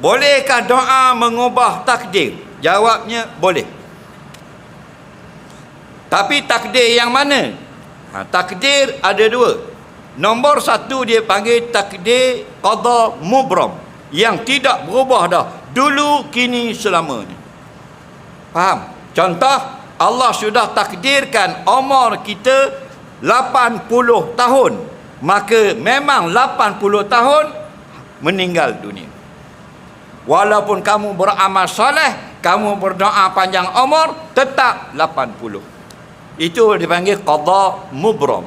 Bolehkah doa mengubah takdir? Jawabnya boleh. Tapi takdir yang mana? Ha, takdir ada dua. Nombor satu dia panggil takdir qada mubram. Yang tidak berubah dah. Dulu, kini, selamanya. Faham? Contoh, Allah sudah takdirkan umur kita 80 tahun. Maka memang 80 tahun meninggal dunia. Walaupun kamu beramal soleh, kamu berdoa panjang umur, tetap 80. Itu dipanggil qada mubram.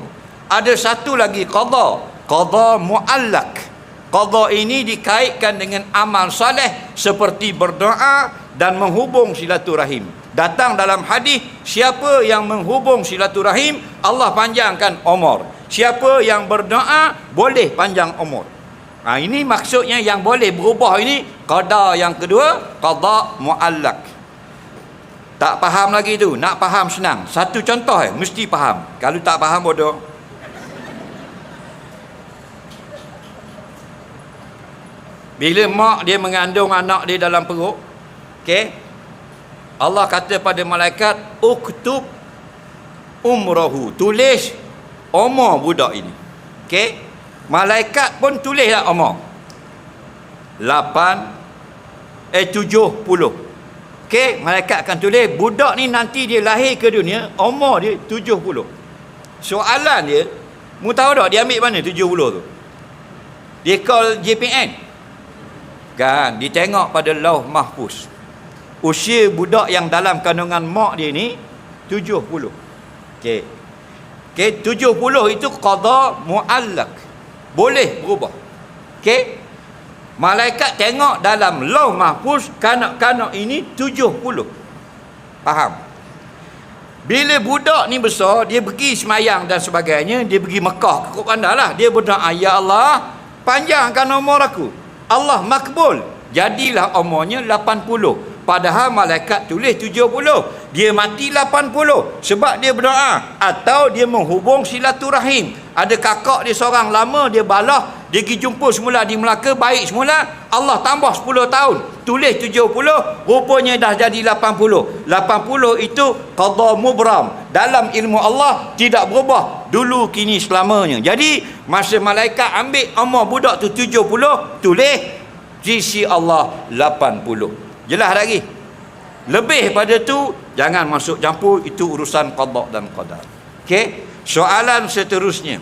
Ada satu lagi qada, qada muallak. Qada ini dikaitkan dengan amal soleh seperti berdoa dan menghubung silaturahim. Datang dalam hadis, siapa yang menghubung silaturahim, Allah panjangkan umur. Siapa yang berdoa, boleh panjang umur. Ha, ini maksudnya yang boleh berubah ini qada yang kedua qada muallak. Tak faham lagi tu, nak faham senang. Satu contoh eh, mesti faham. Kalau tak faham bodoh. Bila mak dia mengandung anak dia dalam perut, okey? Allah kata pada malaikat, "Uktub umrahu." Tulis umur budak ini. Okey? Malaikat pun tulislah umur. 8 eh 70. Okey, malaikat akan tulis budak ni nanti dia lahir ke dunia, umur dia 70. Soalan dia, mu tahu tak dia ambil mana 70 tu? Dia call JPN. Kan, dia tengok pada lauh mahfuz. Usia budak yang dalam kandungan mak dia ni 70. Okey. Okey, 70 itu qada muallak. Boleh berubah. Okey. Malaikat tengok dalam lauh mahfuz kanak-kanak ini 70. Faham? Bila budak ni besar, dia pergi semayang dan sebagainya, dia pergi Mekah, cukup pandai lah. Dia berdoa, Ya Allah, panjangkan umur aku. Allah makbul. Jadilah umurnya 80. Padahal malaikat tulis 70. Dia mati 80. Sebab dia berdoa. Atau dia menghubung silaturahim. Ada kakak dia seorang lama, dia balah. Dia pergi jumpa semula di Melaka, baik semula. Allah tambah 10 tahun. Tulis 70, rupanya dah jadi 80. 80 itu qadha mubram. Dalam ilmu Allah tidak berubah dulu kini selamanya. Jadi masa malaikat ambil umur budak tu 70, tulis sisi Allah 80. Jelas lagi? Lebih pada tu jangan masuk campur itu urusan qada dan qadar. Okey? Soalan seterusnya.